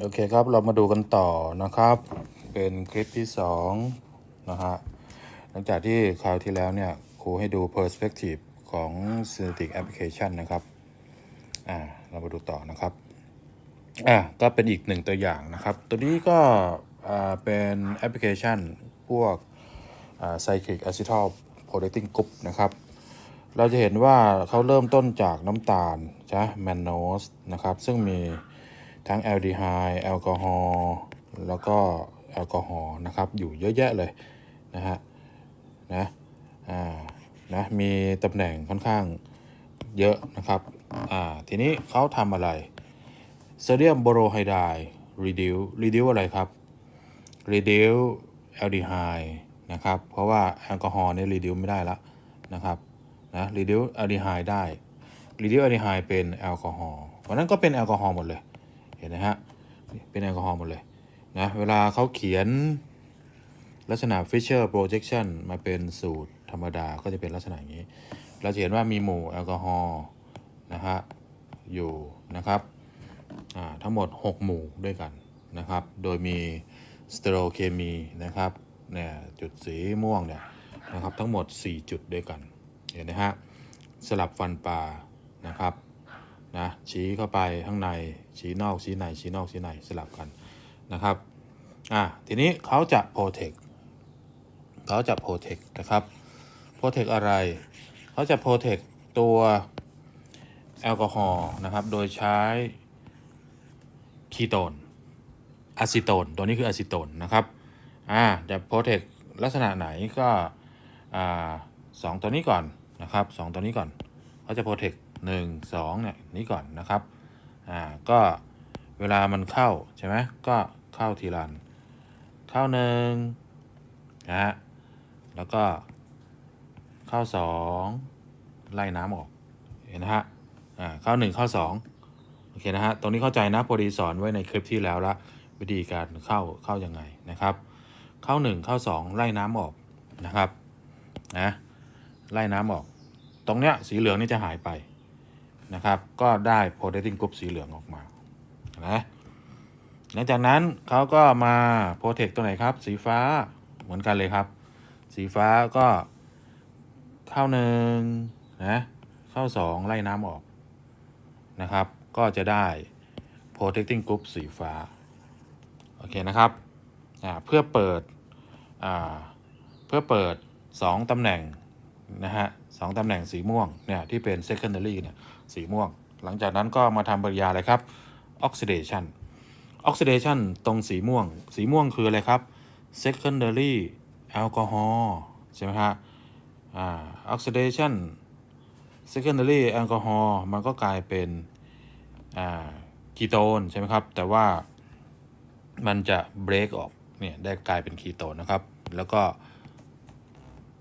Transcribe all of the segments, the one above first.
โอเคครับเรามาดูกันต่อนะครับ เป็นคลิปที่สองนะฮะหลังจากที่คราวที่แล้วเนี่ยครูให้ดู perspective ของ Synthetic Application นะครับอ่าเรามาดูต่อนะครับอ่าก็เป็นอีกหนึ่งตัวอย่างนะครับ ตัวนี้ก็อ่าเป็นแอปพลิเคชันพวกอ่า Cyclic Acetal Protecting Group นะครับ เราจะเห็นว่าเขาเริ่มต้นจากน้ำตาลใช่แมนโนสนะครับ ซึ่งมี ทั้งแอลดีไฮด์แอลกอฮอล์แล้วก็แอลกอฮอล์นะครับอยู่เยอะแยะเลยนะฮะนะอ่านะมีตำแหน่งค่อนข้างเยอะนะครับอ่าทีนี้เขาทำอะไรโซเดียมโบโรไฮไดร์รีดิวรีดิวอะไรครับรีดิวแอลดีไฮด์นะครับเพราะว่าแอลกอฮอล์เนี่ยรีดิวไม่ได้แล้วนะครับนะรีดิวแอลดีไฮด์ได้รีดิวแอลดีไฮด์เป็นแอลกอฮอล์วันนั้นก็เป็นแอลกอฮอล์หมดเลย เห็นนะฮะเป็นแอลกอฮอล์หมดเลยนะเวลาเขาเขียนลักษณะ Fisher projection มาเป็นสูตรธรรมดาก็จะเป็นลักษณะอย่างนี้ เราจะเห็นว่ามีหมู่แอลกอฮอล์นะฮะอยู่นะครับอ่าทั้งหมด 6 หมู่ด้วยกันนะครับ โดยมีสเตโรเคมีนะครับเนี่ยจุดสีม่วงเนี่ยนะครับทั้งหมด 4 จุดด้วยกัน เห็นนะฮะสลับฟันปลานะครับ นะชี้เข้าไปข้างในชี้นอกชี้ในชี้นอกชี้ในสลับกันนะครับอะทีนี้เขาจะโปรเทคเขาจะโปรเทคนะครับโปรเทคอะไร เขาจะโปรเทคตัวแอลกอฮอล์นะครับ โดยใช้คีโตนอะซิโตน ตัวนี้คืออะซิโตนนะครับ อ่า จะโปรเทคลักษณะไหนก็ อ่าสองตัวนี้ก่อนนะครับสองตัวนี้ก่อน เขาจะโปรเทค 1 2เนี่ยนี้ก่อนนะครับอ่าก็เวลามันเข้าใช่ไหมก็เข้าทีลัน เข้าหนึ่งนะฮะแล้วก็เข้าสองไล่น้ำออกเห็นนะฮะอ่าเข้าหนึ่งเข้าสองโอเคนะฮะตรงนี้เข้าใจนะพอดีสอนไว้ในคลิปที่แล้วละวิธีการเข้าเข้ายังไงนะครับ เข้าหนึ่งเข้าสองไล่น้ำออกนะครับนะไล่น้ำออก ตรงเนี้ยสีเหลืองนี่จะหายไป นะครับ ก็ได้ protecting group สีเหลืองออกมานะหลังจากนั้นเขาก็มา protect ตัวไหนครับ สีฟ้าเหมือนกันเลยครับ สีฟ้าก็เข้าหนึ่งนะเข้าสองไล่น้ำออกนะครับ ก็จะได้ protecting group สีฟ้า โอเคนะครับเพื่อเปิดเพื่อเปิด 2ตำแหน่งนะฮะสองตำแหน่งสีม่วงเนี่ยที่เป็น secondary เนี่ย สีม่วง หลังจากนั้นก็มาทำปริยาอะไรครับ oxidation oxidation ตรงสีม่วง สีม่วงคืออะไรครับ secondary alcohol ใช่ไหมฮะอ่า oxidation secondary alcohol มันก็กลายเป็นอ่าคีโตนใช่ไหมครับ แต่ว่ามันจะ break ออกเนี่ยได้กลายเป็นคีโตนนะครับ แล้วก็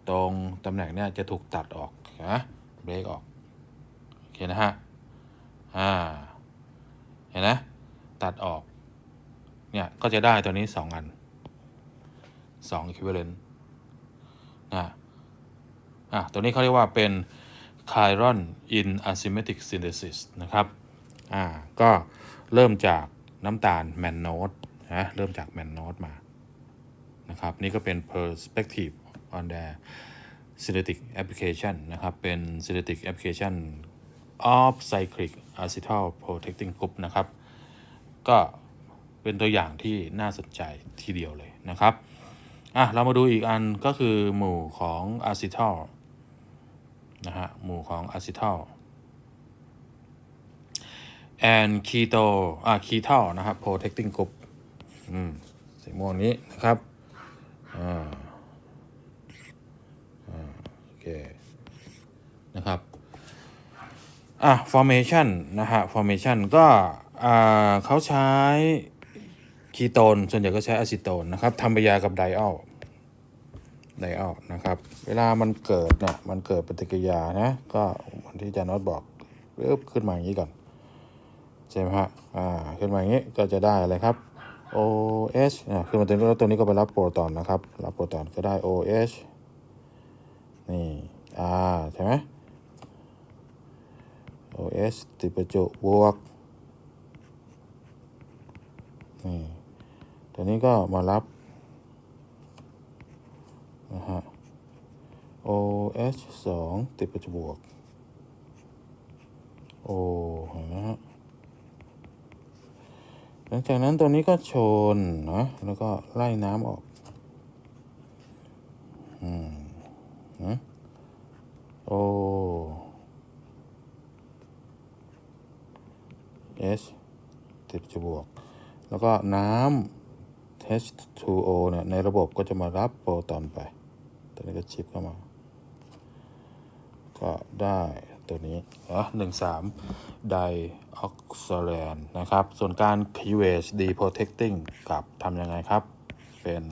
ตรงตำแหน่งเนี่ยจะถูกตัดออกนะเบรกออก เคนะฮะ อ่า เห็นนะตัดออก เนี่ย ก็จะได้ตัวนี้สองอันสอง equivalent นะ อะ ตัวนี้เขาเรียกว่าเป็น chiron in asymmetric synthesis นะครับ อ่า ก็เริ่มจากน้ำตาลแมนโนดนะ เริ่มจากแมนโนดมา นะครับ นี่ก็เป็น perspective on the synthetic application นะครับ เป็น synthetic application of cyclic acetal protecting group นะครับ ก็เป็นตัวอย่างที่น่าสนใจทีเดียวเลยนะครับอะเรามาดูอีกอันก็คือหมู่ของ acetal นะฮะหมู่ของ acetal and keto อะ ketal นะครับ protecting group อืมสีม่วงนี้นะครับอ่าโอเคนะครับ อะ formation นะฮะ formation ก็อ่าเขาใช้คีโตน ส่วนใหญ่ก็ใช้อะซิโตนนะครับทำปฏิกิริยากับไดอัลไดอัลนะครับ เวลามันเกิดเนี่ยมันเกิดปฏิกิริยานะ ก็เหมือนที่อาจารย์น็อตบอกเริ่มขึ้นมาอย่างนี้ก่อน ใช่ไหมฮะ อ่า ขึ้นมาอย่างนี้ก็จะได้อะไรครับ OH อ่าขึ้นมาตัวนี้แล้วตัวนี้ก็ไปรับโปรตอนนะครับ รับโปรตอนก็ได้ OH นี่ R ใช่ไหม OH ติดประจุบวกนี่ตัวนี้ก็มารับนะฮะ OH 2ติดประจุบวก O เห็นไหมฮะหลังจากนั้นตัวนี้ก็ชนนะแล้วก็ไล่น้ำออก อืมนะ 10 จะบวก แล้วก็น้ำ H2O เนี่ยในระบบก็จะมารับโปรตอนไป ตัวนี้ก็ชิปเข้ามา ก็ได้ตัวนี้นะหนึ่งสามไดออกซาแลนนะครับ ส่วนการ QH deprotecting กับทำยังไงครับ เป็น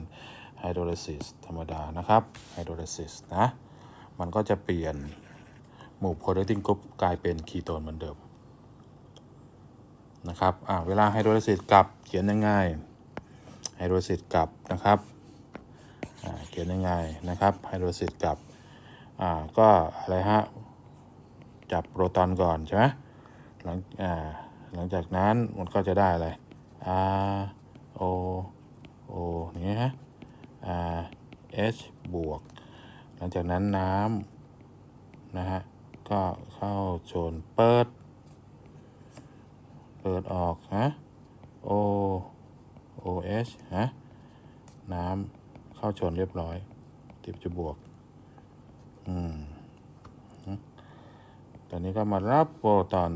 ไฮโดรซิสธรรมดานะครับไฮโดรซิสนะ มันก็จะเปลี่ยนหมู่โปรตีนกรุ๊ปกลายเป็นคีโตนเหมือนเดิม นะครับอ่าเวลาไฮโดรลิซิสกลับเขียนยังไงไฮโดรลิซิสกลับนะครับอ่าเขียนยังไงนะครับไฮโดรลิซิสกลับอ่าก็อะไรฮะจับโปรตอนก่อนใช่ไหมหลังอ่าหลังจากนั้นมันก็จะได้อะไร R O O อย่างนี้ฮะ R H บวก หลังจากนั้นน้ำนะฮะก็เข้าชนเปิด เปิดออกฮะ O O H ฮะ น้ำเข้าชนเรียบร้อย ติดจะบวก อืมตอนนี้ก็มารับโปรตอน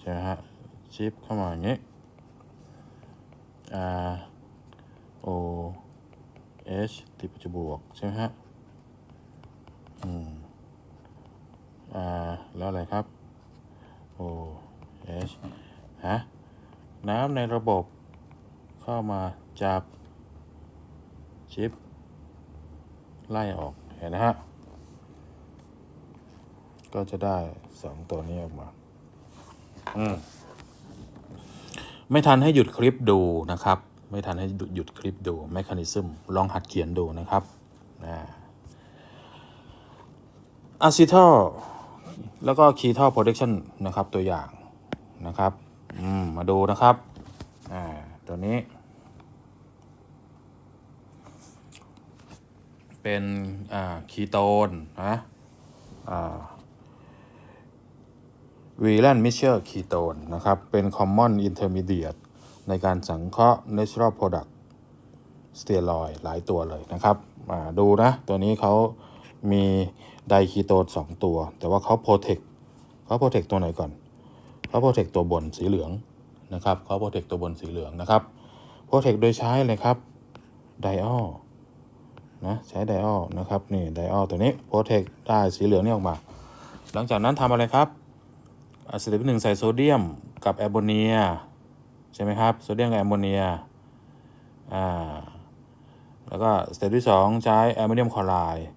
ใช่ไหมฮะ ชิปเข้ามาอย่างนี้ R O H ติดจะบวก ใช่ไหมฮะ อืมอ่าแล้วอะไรครับ O H ฮะน้ำในระบบเข้ามาจับชิป ไล่ออก เห็นนะฮะ ก็จะได้สองตัวนี้ออกมา อืม ไม่ทันให้หยุดคลิปดูนะครับ ไม่ทันให้หยุดคลิปดูแมคานิซึมลองหัดเขียนดูนะครับอะซิทอลแล้วก็คีทอลโปรดักชันนะครับตัวอย่างนะครับ อืมมาดูนะครับ อ่า ตัวนี้ เป็น อ่า คีโตนนะอ่าวีแลนมิเชอร์คีโตนนะครับ เป็น common intermediate ในการสังเคราะห์ natural product สเตียรอยหลายตัวเลยนะครับ มาดูนะ ตัวนี้เขามีไดคีโตน2ตัว แต่ว่าเขาโปรเทคเขาโปรเทคตัวไหนก่อน เขาโปรเทคตัวบนสีเหลืองนะครับเขาโปรเทคตัวบนสีเหลืองนะครับโปรเทคโดยใช้เลยครับไดออลนะใช้ไดออลนะครับนี่ไดออลตัวนี้โปรเทคได้สีเหลืองนี่ออกมา หลังจากนั้นทำอะไรครับอะซิเดตหนึ่งใส่โซเดียมกับแอมโมเนียใช่ไหมครับโซเดียมกับแอมโมเนียอ่าแล้วก็สเต็ปที่ 2 ใช้แอมโมเนียมคลอไรด์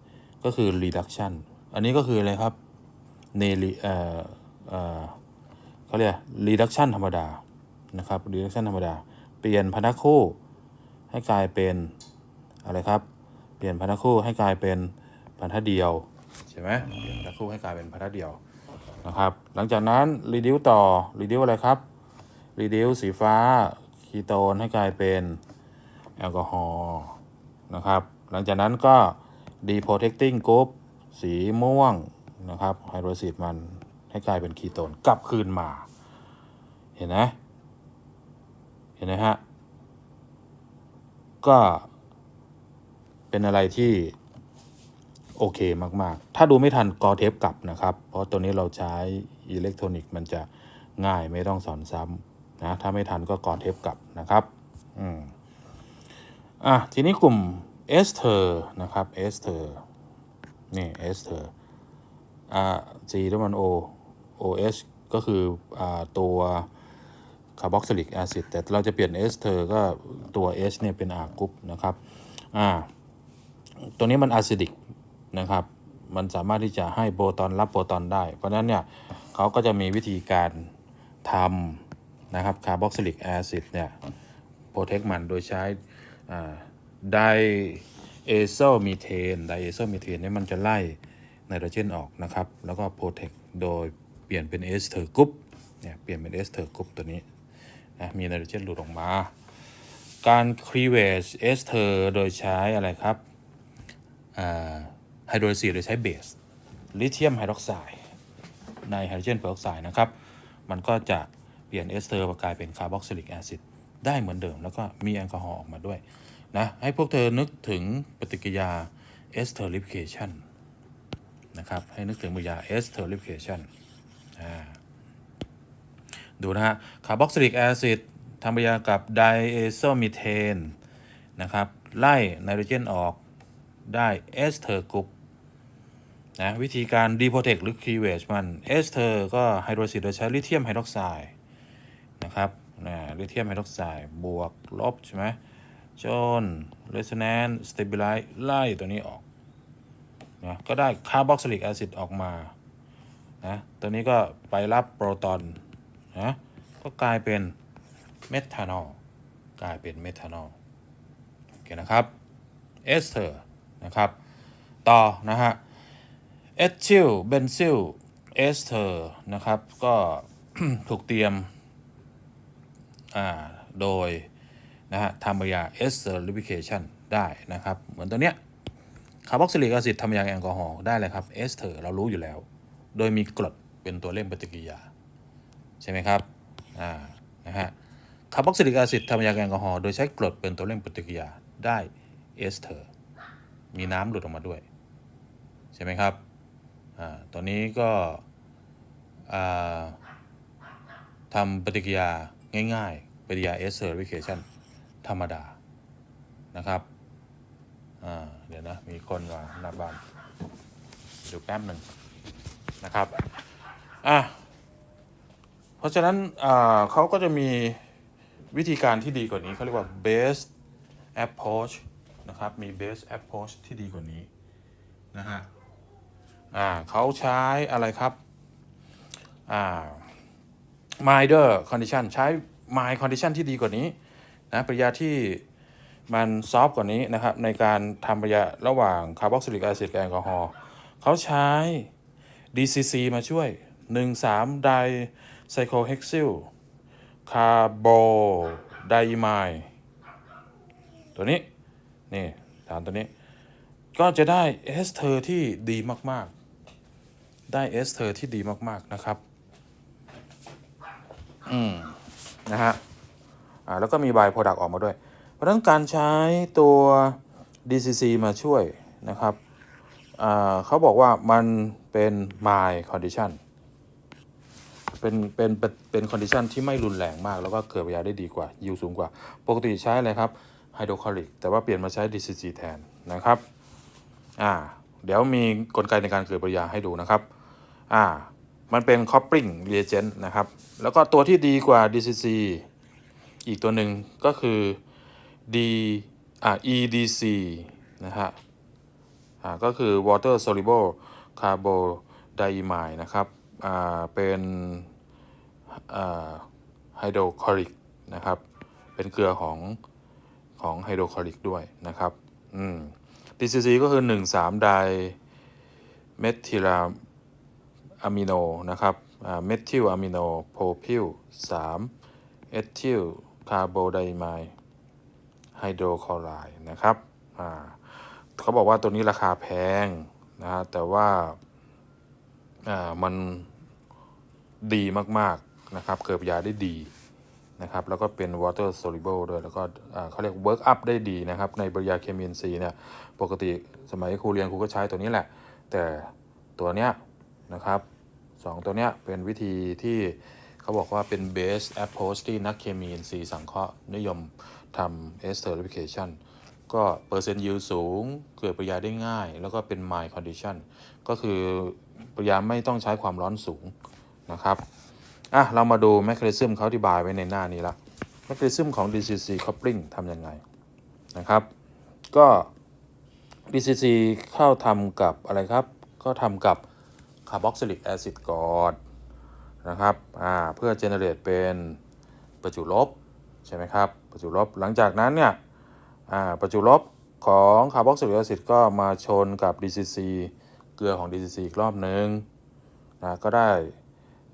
ก็คือ reduction อันนี้ก็คืออะไรครับเนลีเอ่อเอ่อ เขาเรียก reduction ธรรมดานะครับ reduction ธรรมดา เปลี่ยนพันธะคู่ให้กลายเป็นอะไรครับ เปลี่ยนพันธะคู่ให้กลายเป็นพันธะเดียวใช่ไหมเปลี่ยนพันธะคู่ให้กลายเป็นพันธะเดียวนะครับ หลังจากนั้น reduce ต่อ reduce อะไรครับ reduce สีฟ้าคีโตนให้กลายเป็นแอลกอฮอล์นะครับ หลังจากนั้นก็ deprotecting group สีม่วงนะครับไฮโดรซิดมัน ให้กลายเป็นคีโตนกลับคืนมา เห็นไหมเห็นไหมฮะ ก็เป็นอะไรที่โอเคมาก ๆ ถ้าดูไม่ทันกอเทปกลับนะครับ เพราะตัวนี้เราใช้อิเล็กทรอนิกส์มันจะง่ายไม่ต้องสอนซ้ำนะ ถ้าไม่ทันก็กอเทปกลับนะครับ อืม อะ ทีนี้กลุ่มเอสเทอร์นะครับเอสเทอร์นี่เอสเทอร์อ่า G แล้วยมัน O OH ก็คืออตัวคาร์บอกซิลิกแอซิดแต่เราจะเปลี่ยนเอสเทอร์ก็ตัว H เนี่ยเป็น R กรุ๊ปนะครับอ่าตัวนี้มันอะซิดิกนะครับ มันสามารถที่จะให้โปรตอนรับโปรตอนได้ เพราะฉะนั้นเนี่ยเขาก็จะมีวิธีการทำนะครับคาร์บอกซิลิกแอซิดเนี่ยโปรเทคมันโดยใช้ไดเอโซมีเทนไดเอโซมีเทนเนี่ยมันจะไล่ไนโตรเจนออกนะครับ แล้วก็โปรเทคโดย เปลี่ยนเป็นเอสเทอร์กรุ๊ปเนี่ยเปลี่ยนเป็นเอสเทอร์กรุ๊ปตัวนี้นะมีไนโตรเจนหลุดออกมา การ cleavage เอสเทอร์โดยใช้อะไรครับไฮโดรซีโดยใช้เบสลิเธียมไฮดรอกไซด์ในไฮโดรเจนเปอร์ออกไซด์นะครับ มันก็จะเปลี่ยนเอสเทอร์มากลายเป็นคาร์บอกซิลิกแอซิดได้เหมือนเดิม แล้วก็มีแอลกอฮอล์ออกมาด้วยนะให้พวกเธอนึกถึงปฏิกิริยาเอสเทอร์ลิฟเคชันนะครับ ให้นึกถึงปฏิกิริยาเอสเทอร์ลิฟเคชันอ่า ดูนะฮะคาร์บอกซิลิกแอซิดทำปฏิกิริยากับไดเอโซมีเทนนะครับ ไล่ไนโตรเจนออกได้เอสเทอร์กรุ๊ปนะวิธีการดีโพเทคหรือค e ีเวจมันเอสเทอร์ก็ไฮโดรซิดโดยใช้ลิเธียมไฮดรอกไซด์นะครับนะลิเธียมไฮดรอกไซด์บวกลบใช่ไหมจนเร s โ n แนนสเต b ิไลซ์ไล่ตัวนี้ออกนะก็ได้คาร์บอกซิลิกแอซิดออกมา นะตัวนี้ก็ไปรับโปรตอนนะก็กลายเป็นเมทานอลกลายเป็นเมทานอลโอเคนะครับเอสเทอร์นะครับต่อนะฮะเอทิลเบนซิลเอสเทอร์นะครับก็ถูกเตรียมอ่าโดยนะฮะทำปริยาเอสเทอร์ลิฟิเคชันได้นะครับ เหมือนตัวเนี้ยคาร์บอกซิลิกแอซิดทำยาแอลกอฮอล์ได้เลยครับเอสเทอร์เรารู้อยู่แล้ว โดยมีกรดเป็นตัวเร่งปฏิกิริยา ใช่ไหมครับอ่านะฮะคาร์บอกซิลิกแอซิดทำปฏิกิริยาแอลกอฮอล์โดยใช้กรดเป็นตัวเร่งปฏิกิริยาได้เอสเทอร์มีน้ำหลุดออกมาด้วย ใช่ไหมครับอ่าตัวนี้ก็อ่าทำปฏิกิริยาง่ายๆ ปฏิกิริยา S certification ธรรมดานะครับอ่าเดี๋ยวนะ มีคนมาหน้าบ้านดูแป๊บหนึ่ง นะครับอะเพราะฉะนั้นเขาก็จะมีวิธีการที่ดีกว่านี้เขาเรียกว่า best approach นะครับมี best approach ที่ดีกว่านี้นะฮะอ่าเขาใช้อะไรครับอ่า milder condition ใช้ mild condition ที่ดีกว่านี้นะปริยาที่มันซอฟกว่านี้นะครับในการทำปริยาระหว่างคาร์บอกซิลิกแอซิดกับแอลกอฮอล์เขาใช้ DCC มาช่วย 1,3 ไดไซโคเฮกซิลคาร์โบไดมายตัวนี้ นี่ฐานตัวนี้ ก็จะได้เอสเทอร์ที่ดีมาก ๆ ได้เอสเทอร์ที่ดีมาก ๆ นะครับ อืม นะฮะ อ่า แล้วก็มีบายโปรดักต์ออกมาด้วย เพราะฉะนั้นการใช้ตัว DCC มาช่วยนะครับ เขาบอกว่ามันเป็น mild condition เป็นเป็นเป็นเป็น condition ที่ไม่รุนแรงมาก แล้วก็เกิดประโยชน์ได้ดีกว่า ยิวสูงกว่า ปกติใช้อะไรครับไฮโดรคลอริกแต่ว่าเปลี่ยนมาใช้ DCC แทนนะครับอ่าเดี๋ยวมีกลไกในการเกิดปฏิกิริยาให้ดูนะครับอ่ามันเป็น coupling reagent นะครับ แล้วก็ตัวที่ดีกว่า DCC อีกตัวหนึ่งก็คือ D อ่า EDC นะฮะ ก็คือ water soluble carbodiamide นะครับเป็นไฮโดรคลอริกนะครับ เป็นเกลือของของไฮโดรคลอริกด้วยนะครับอืม DCC ก็คือ 1 3 ไดเมทิลาอะมิโนนะครับเมทิลอะมิโนโพพิล3เอทิลคาร์โบไดไมด์ไฮโดรคลอไรด์นะครับอ่า เขาบอกว่าตัวนี้ราคาแพงนะฮะแต่ว่าอ่ามันดีมากๆนะครับ เกิดยชน์ได้ดีนะครับ แล้วก็เป็น water soluble ด้วย แล้วก็อ่าเขาเรียก work up ได้ดีนะครับ ในปริยาเคมีซีเนี่ย ปกติสมัยครูเรียนครูก็ใช้ตัวนี้แหละ แต่ตัวเนี้ยนะครับสองตัวเนี้ยเป็นวิธีที่เขาบอกว่าเป็น best approach ที่นักเคมีซีสังเคราะห์นิยมทำ esterification ก็เปอร์เซ็นต์ยิวสูง เกิดปริยาได้ง่าย แล้วก็เป็น mild condition ก็คือปริยาไม่ต้องใช้ความร้อนสูงนะครับอะเรามาดูแมคคานิซึมเขาอธิบายไว้ในหน้านี้ละแมคคานิซึมของ DCC coupling ทำยังไงนะครับ ก็ DCC เข้าทำกับอะไรครับ ก็ทำกับคาร์บอกซิลิกแอซิดก่อนนะครับอ่าเพื่อเจเนเรตเป็นประจุลบ ใช่ไหมครับ ประจุลบหลังจากนั้นเนี่ย ประจุลบของคาร์บอกซิลิกแอซิดก็มาชนกับ DCC เกลือของ DCC อีกรอบหนึ่งนะก็ได้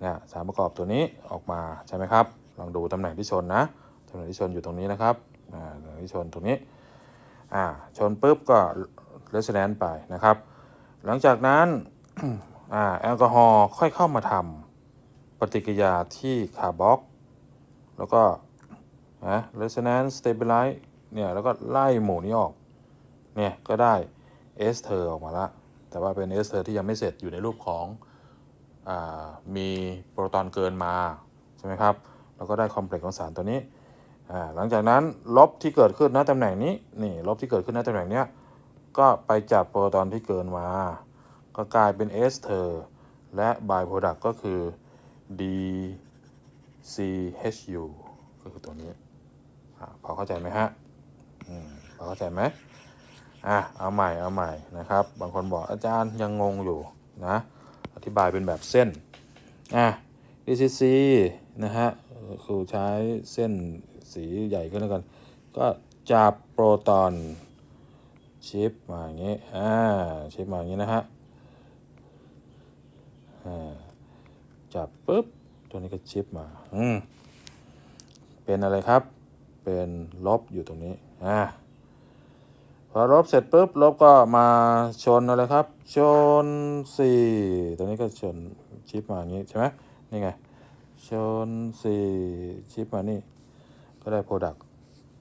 นี่ยสารประกอบตัวนี้ออกมาใช่ไหมครับ ลองดูตำแหน่งที่ชนนะตำแหน่งที่ชนอยู่ตรงนี้นะครับอ่าที่ชนตรงนี้อ่าชนปุ๊บก็ resonance ไปนะครับ หลังจากนั้นอ่าแอลกอฮอล์ค่อยเข้ามาทำปฏิกิริยาที่คาร์บอกแล้วก็นะ resonance stabilize เเนี่ยแล้วก็ไล่หมู่นี้ออกเนี่ยก็ได้เอสเทอร์ออกมาละแต่ว่าเป็นเอสเทอร์ที่ยังไม่เสร็จอยู่ในรูปของอมีโปรตอนเกินมาใช่ไหมครับแล้วก็ได้คอมเพล็กซ์ของสารตัวนี้อ่าหลังจากนั้นลบที่เกิดขึ้นณตำแหน่งนี้นี่ลบที่เกิดขึ้นณตำแหน่งเนี้ยก็ไปจับโปรตอนที่เกินมา ก็กลายเป็นเอสเทอร์และบายโปรดักต์ก็คือ DCHU ก็คือตัวนี้พอเข้าใจไหมฮะ เข้าใจไหมอะเอาใหม่เอาใหม่นะครับ บางคนบอกอาจารย์ยังงงอยู่นะอธิบายเป็นแบบเส้นอะ DCC นะฮะเอ่อครูใช้เส้นสีใหญ่ขึ้นแล้วกัน ก็จับโปรตอนชิปมาอย่างนี้อ่าชิปมาอย่างนี้นะฮะอ่าจับปุ๊บตัวนี้ก็ชิปมาอืมเป็นอะไรครับ เป็นลบอยู่ตรงนี้ อ่าพอลบเสร็จปุ๊บลบก็มาชนอะไรครับ ชนสี่ตัวนี้ก็ชนชิปมาอย่างนี้ใช่ไหมนี่ไง ชนสี่ชิปมานี่ ก็ได้โปรดัก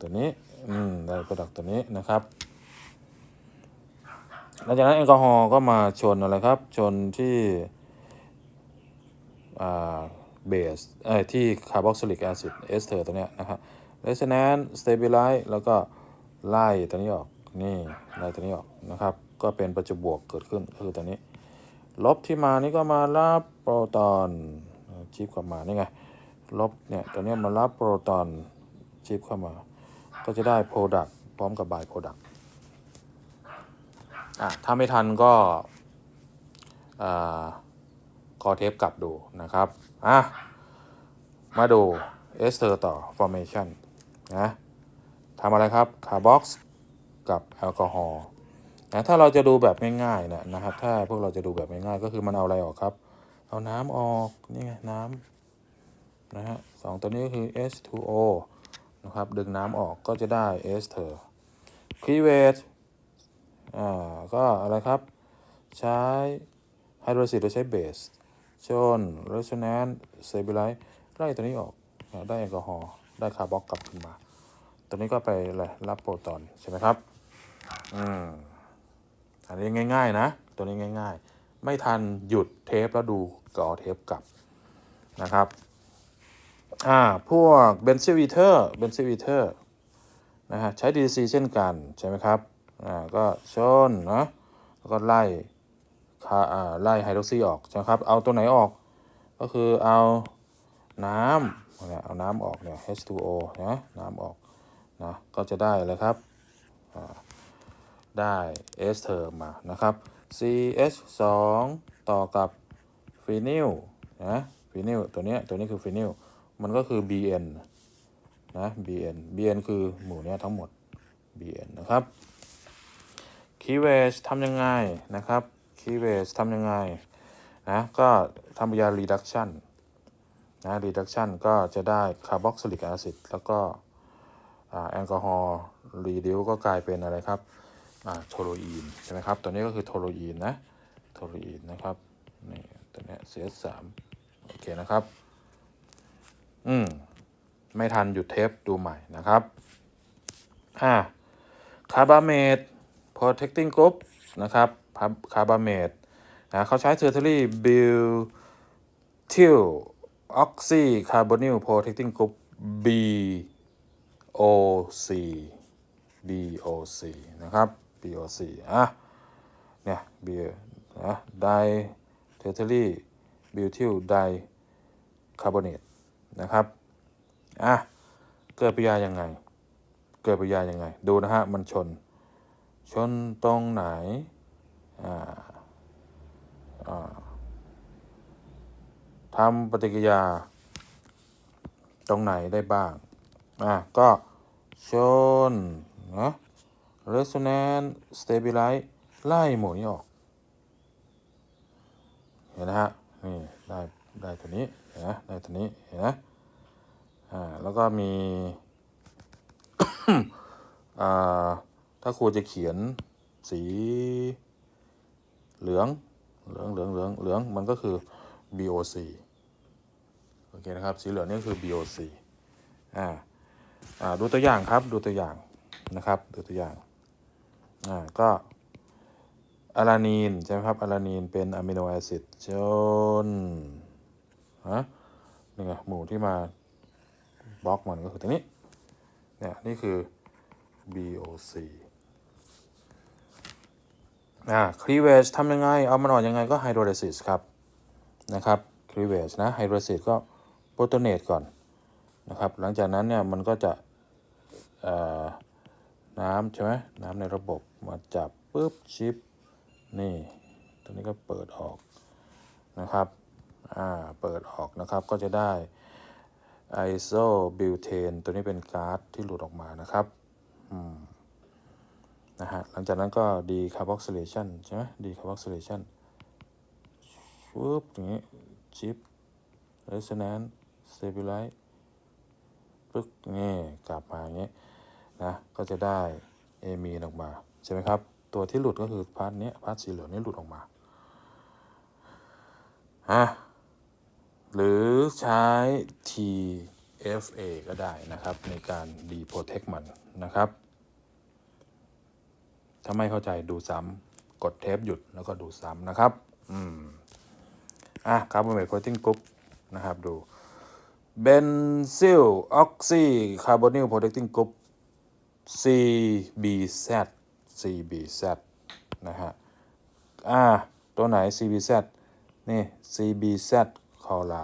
ตัวนี้ อืม ได้โปรดักตัวนี้นะครับหลังจากนั้นแอลกอฮอล์ก็มาชนอะไรครับ ชนที่อ่าเบสเอ้ยที่คาร์บอกซิลิกแอซิดเอสเตอร์ตัวเนี้ยนะครับ resonance stabilize แล้วก็ไล่ตัวนี้ออกนี่ไล่ตัวนี้ออกนะครับ ก็เป็นประจุบวกเกิดขึ้นคือตัวนี้ ลบที่มานี่ก็มารับโปรตอนชิปเข้ามานี่ไงลบเนี่ยตัวนี้มารับโปรตอนชิปเข้ามา ก็จะได้โปรดักต์พร้อมกับบายโปรดักต์อะถ้าไม่ทันก็อ่ากอเทปกลับดูนะครับ อะ มาดูเอสเตอร์ต่อ formation นะทำอะไรครับคาร์บอกซ์กับแอลกอฮอล์นะถ้าเราจะดูแบบง่ายๆนะนะครับ ถ้าพวกเราจะดูแบบง่ายๆก็คือมันเอาอะไรออกครับ เอาน้ำออกนี่ไงน้ำนะฮะสองตัวนี้ก็คือ H2O นะครับดึงน้ำออกก็จะได้เอสเตอร์คลีเวจอ่าก็อะไรครับ ใช้ไฮโดรซิดโดยใช้เบสชน resonance stabilize ไล่ตัวนี้ออกได้แอลกอฮอล์ ได้คาร์บอกกลับขึ้นมา ตัวนี้ก็ไปอะไรรับโปรตอนใช่ไหมครับอืมอันนี้ง่าย ๆ นะ ตัวนี้ง่าย ๆ ไม่ทันหยุดเทปแล้วดูก่อเทปกลับนะครับอ่าพวกเบนซิวีเทอร์เบนซิวีเทอร์นะฮะใช้ DC เช่นกันใช่ไหมครับอ่าก็ชนนะแล้วก็ไล่คาอ่าไล่ไฮดรอกซีออกใช่ไหมครับ เอาตัวไหนออกก็คือเอาน้ำ นี่ยเอาน้ำออกเนี่ย H2O นะน้ำออกนะก็จะได้เลยครับได้เอสเทอร์มานะครับ CH 2ต่อกับฟีนิลนะฟีนิลตัวนี้ตัวนี้คือฟีนิลมันก็คือ BN นะ BN BN คือหมู่เนี้ยทั้งหมด BN นะครับคีเวสทำยังไงนะครับคีเวสทำยังไงนะก็ทำปฏิกิริยา reduction นะ reduction ก็จะได้คาร์บอกซิลิกแอซิดแล้วก็แอลกอฮอล์รีดิวก็กลายเป็นอะไรครับอ่าโทโรอีนใช่ไหมครับ ตัวนี้ก็คือโทโรอีนนะโทโรอีนนะครับนี่ตัวเนี้ย CS3 โอเคนะครับ อืม ไม่ทันหยุดเทปดูใหม่นะครับอ่าคาร์บาเมด protecting group นะครับคาร์บาเมดนะเขาใช้เทอร์เทอรี่บิวเทล tertiary butyl oxy carbonyl protecting group BOC BOC นะครับ BOC อะเนี่ย B นะไดเทอร์เทอรี่บิวทิลไดคาร์บอเนตนะครับอะเกิดปฏิกิริยายังไง เกิดปฏิกิริยายังไง ดูนะฮะ มันชน ชนตรงไหนอ่าอ่า ทำปฏิกิริยา ตรงไหนได้บ้าง อะ ก็ชนนะ resonance stabilize ไล่หมุนนี้ออก เห็นนะฮะ นี่ ได้ ได้ตัวนี้ เห็นนะ ได้ตัวนี้ เห็นนะ อ่า แล้วก็มี อ่า ถ้าครูจะเขียนสีเหลือง เหลือง เหลือง เหลือง เหลือง มันก็คือ BOC โอเคนะครับสีเหลืองนี่คือ BOC อ่าอ่าดูตัวอย่างครับดูตัวอย่างนะครับดูตัวอย่างอ่าก็อะลานีนใช่ไหมครับอะลานีนเป็นอะมิโนแอซิดจนฮะนี่ไงหมู่ที่มาบล็อกมันก็คือตรงนี้เนี่ยนี่คือ BOC อ่า cleavage ทำยังไง เอามันออกยังไงก็ hydrolysis ครับ นะครับ cleavage นะ hydrolysis ก็ protonate ก่อนนะครับ หลังจากนั้นเนี่ยมันก็จะน้ำใช่ไหมน้ำในระบบมาจับปุ๊บชิปนี่ตัวนี้ก็เปิดออกนะครับอ่าเปิดออกนะครับก็จะได้ไอโซบิวเทนตัวนี้เป็นก๊าซที่หลุดออกมานะครับอืมนะฮะหลังจากนั้นก็ดีคาร์บอกซิเลชันใช่ไหมดีคาร์บอกซิเลชันปุ๊บอย่างนี้ชิปเรสแนนสเตบิไลซ์ปึ๊กนี่กลับมาอย่างนี้นะก็จะได้เอมีออกมา ใช่ไหมครับ ตัวที่หลุดก็คือพาร์ทนี้พาร์ทสีเหลืองนี้หลุดออกมาฮะหรือใช้ TFA ก็ได้นะครับ ในการ deprotect มันนะครับ ถ้าไม่เข้าใจดูซ้ำกดเทปหยุดแล้วก็ดูซ้ำนะครับ อืมอะคร์บอนเมทโปรตีนกรุ๊ปนะครับดู เบนซิลออกซีคาร์บอนิลโปรตีนกรุ๊ป CBZ CBZ นะฮะ อ่า ตัวไหน CBZ นี่ CBZ คอไล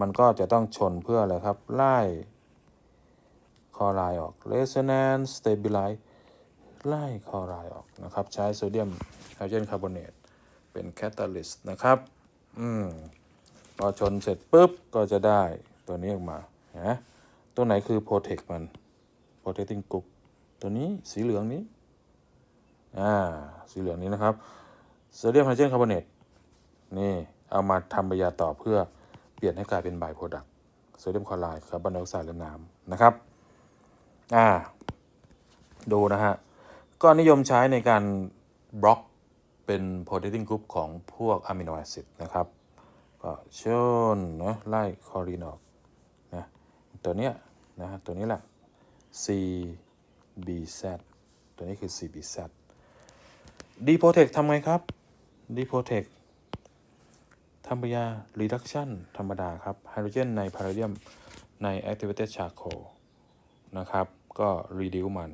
มันก็จะต้องชนเพื่ออะไรครับ ไล่คอไลออก resonance stabilize ไล่คอไลออกนะครับ ใช้โซเดียมไฮโดรเจนคาร์บอเนตเป็นแคตาลิสต์นะครับ อืม พอชนเสร็จปุ๊บ ก็จะได้ ตัวนี้ออกมานะตัวไหนคือ protect มัน protecting group ตัวนี้สีเหลืองนี้อ่าสีเหลืองนี้นะครับโซเดียมไฮเจนคาร์บอเนตนี่เอามาทำปฏิกิริยาต่อเพื่อเปลี่ยนให้กลายเป็นไบโปรดักต์โซเดียมคลอไรด์คาร์บอนไดออกไซด์และน้ำนะครับอ่าดูนะฮะก็นิยมใช้ในการบล็อกเป็นโปรตีนกรุ๊ปของพวกอะมิโนแอซิดนะครับ ก็ชนนะไล่คอรีนออก ตัวเนี้ยนะตัวนี้แหละ CBZ ตัวนี้คือ CBZ Deprotect ทำไงครับ Deprotect ทำปฏิกิริยา reduction ธรรมดาครับไฮโดรเจนในพาราเดียมใน activated charcoal นะครับ ก็ reduce มัน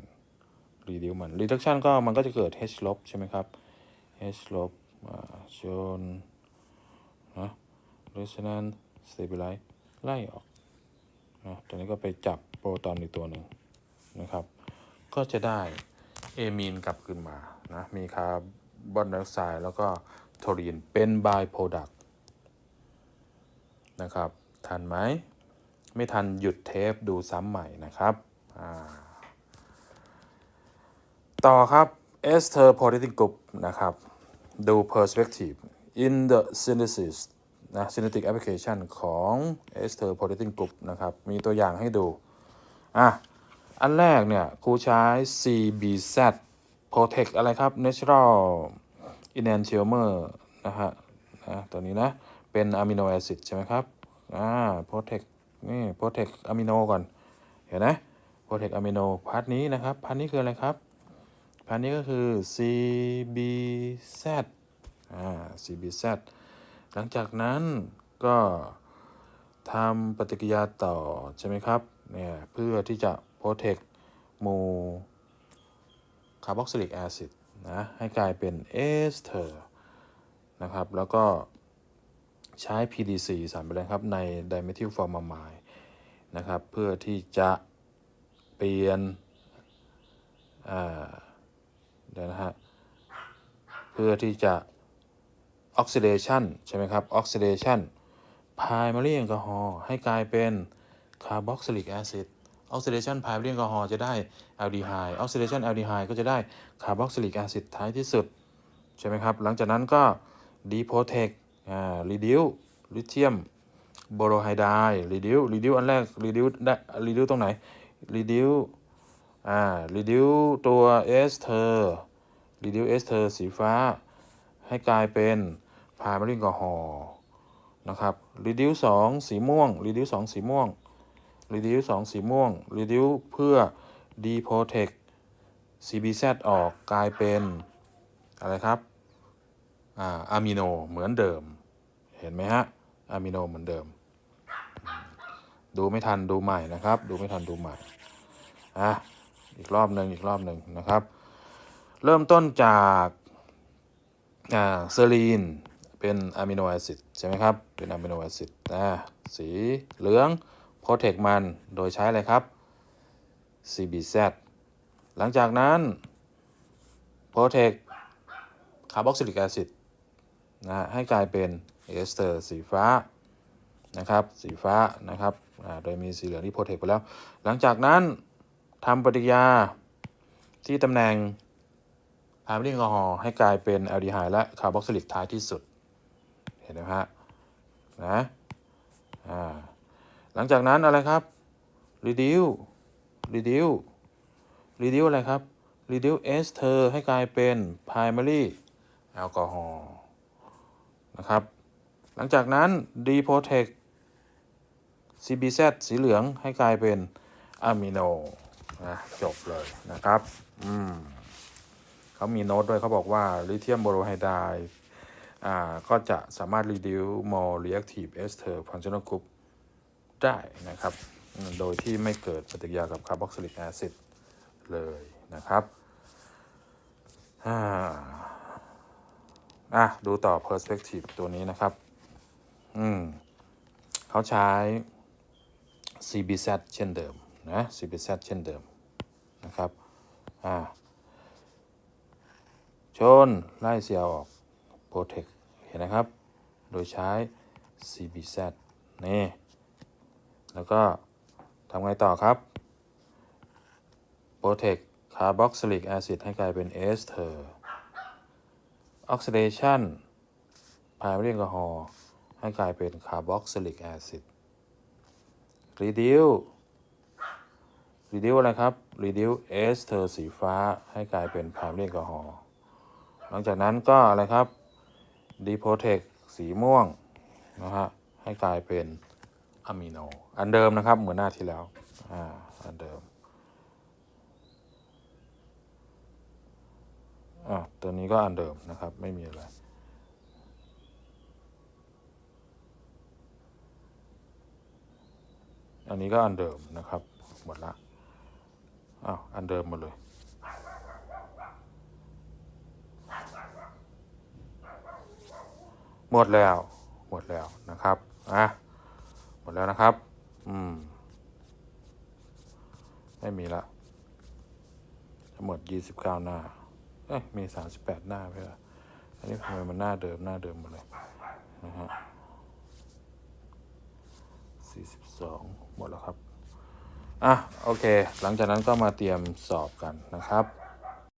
reduce มัน reduction ก็มันก็จะเกิด H ลบใช่ไหมครับ H ลบชนนะ resonance stabilize ไล่ออก นะตัวนี้ก็ไปจับโปรตอนอีกตัวหนึ่งนะครับ ก็จะได้เอมีนกลับขึ้นมานะมีคาร์บอนไดออกไซด์แล้วก็โทรีนเป็นบายโปรดักต์นะครับ ทันไหม ไม่ทันหยุดเทปดูซ้ำใหม่นะครับต่อครับ ester protein group นะครับดู perspective in the synthesis นะ synthetic application ของ ester protein group นะครับ มีตัวอย่างให้ดู อะ อันแรกเนี่ยครูใช้ CBZ Protect อะไรครับ Natural Enantiomer นะฮะนะตัวนี้นะ เป็นอะมิโนแอซิดใช่ไหมครับ อ่า Protect นี่ Protect อะมิโนก่อน เห็นไหม Protect อะมิโนพาร์ทนี้นะครับ พาร์ทนี้คืออะไรครับพาร์ทนี้ก็คือ CBZ อ่า CBZ หลังจากนั้นก็ทำปฏิกิริยาต่อใช่ไหมครับเนี่ยเพื่อที่จะ protect หมู่คาร์บอกซิลิกแอซิดนะให้กลายเป็นเอสเตอร์นะครับแล้วก็ใช้ PDC สารไปเลยครับ ใน dimethyl formamide นะครับ เพื่อที่จะเปลี่ยนเดี๋ยวนะฮะ เพื่อที่จะ oxidation ใช่ไหมครับ oxidation primary alcohol ให้กลายเป็น carboxylic acid oxidation primary alcohol จะได้ aldehyde oxidation aldehyde ก็จะได้ carboxylic acid ท้ายที่สุด ใช่ไหมครับ หลังจากนั้นก็ deprotect อ่า reduce lithium borohydride reduce reduce อันแรก reduce ได้ reduce ตรงไหน reduce อ่า reduce ตัว ester reduce ester สีฟ้า ให้กลายเป็น primary alcohol นะครับ reduce 2สีม่วง reduce 2สีม่วง reduce 2สีม่วง reduce เพื่อ deprotect CBZ ออกกลายเป็น อะไรครับอ่าอะมิโนเหมือนเดิม เห็นไหมฮะอะมิโนเหมือนเดิม ดูไม่ทันดูใหม่นะครับ ดูไม่ทันดูใหม่อะอีกรอบหนึ่งอีกรอบหนึ่งนะครับ เริ่มต้นจากอ่าเซรีน เป็นอะมิโนแอซิดใช่ไหมครับ เป็นอะมิโนแอซิดอ่าสีเหลืองโปรเทคมันโดยใช้อะไรครับ CBZ หลังจากนั้นโปรเทคคาร์บอกซิลิกแอซิดนะฮะให้กลายเป็นเอสเตอร์สีฟ้านะครับสีฟ้านะครับโดยมีสีเหลืองที่โปรเทคไปแล้ว หลังจากนั้นทำปฏิกิริยาที่ตำแหน่งพาร์มิลิงแอลกอฮอล์ให้กลายเป็นแอลดีไฮด์และคาร์บอกซิลิกท้ายที่สุด เห็นไหมฮะนะอ่าหลังจากนั้นอะไรครับ reduce reduce reduce อะไรครับ reduce ester ให้กลายเป็น primary แอลกอฮอล์นะครับ หลังจากนั้น deprotect CBZ สีเหลืองให้กลายเป็นอะมิโนนะจบเลยนะครับ อืมเขามีโน้ตด้วยเขาบอกว่าลิเธียมโบโรไฮไดด์ ก็จะสามารถ reduce more reactive ester functional group ได้นะครับ โดยที่ไม่เกิดปฏิกิริยากับคาร์บอกซิลิกแอซิดเลยนะครับอ่าอะดูต่อ perspective ตัวนี้นะครับ อืมเขาใช้ CBZ เช่นเดิมนะ CBZ เช่นเดิมนะครับ อ่า ชน ไล่เสียออก Protect เห็ นะครับ โดยใช้ cbz นี่ แล้วก็ทำไงต่อครับ protect carboxylic acid ให้กลายเป็นเอสเทอร์ oxidation พายเรียกแอลกอฮอลให้กลายเป็นคาร์บอกซิลิกแอซิด reduce reduce อะไรครับรีดิวเอสเทอร์สีฟ้าให้กลายเป็นพายเรียกแอลกอฮอลหลังจากนั้นก็อะไรครับ Deprotect สีม่วงนะฮะให้กลายเป็นอะมิโน อันเดิมนะครับเหมือนหน้าที่แล้วอ่าอันเดิมอ่าตัวนี้ก็อันเดิมนะครับ ไม่มีอะไรอันนี้ก็อันเดิมนะครับ หมดละอ้าวอันเดิมหมดเลย หมดแล้ว หมดแล้วนะครับอะหมดแล้วนะครับ อืม ไม่มีละทั้งหมด29หน้า เอ้ยมี38หน้าไปละอันนี้ทำไมมันหน้าเดิมหน้าเดิมหมดเลยนะฮะ42หมดแล้วครับ อะ โอเค หลังจากนั้นก็มาเตรียมสอบกันนะครับ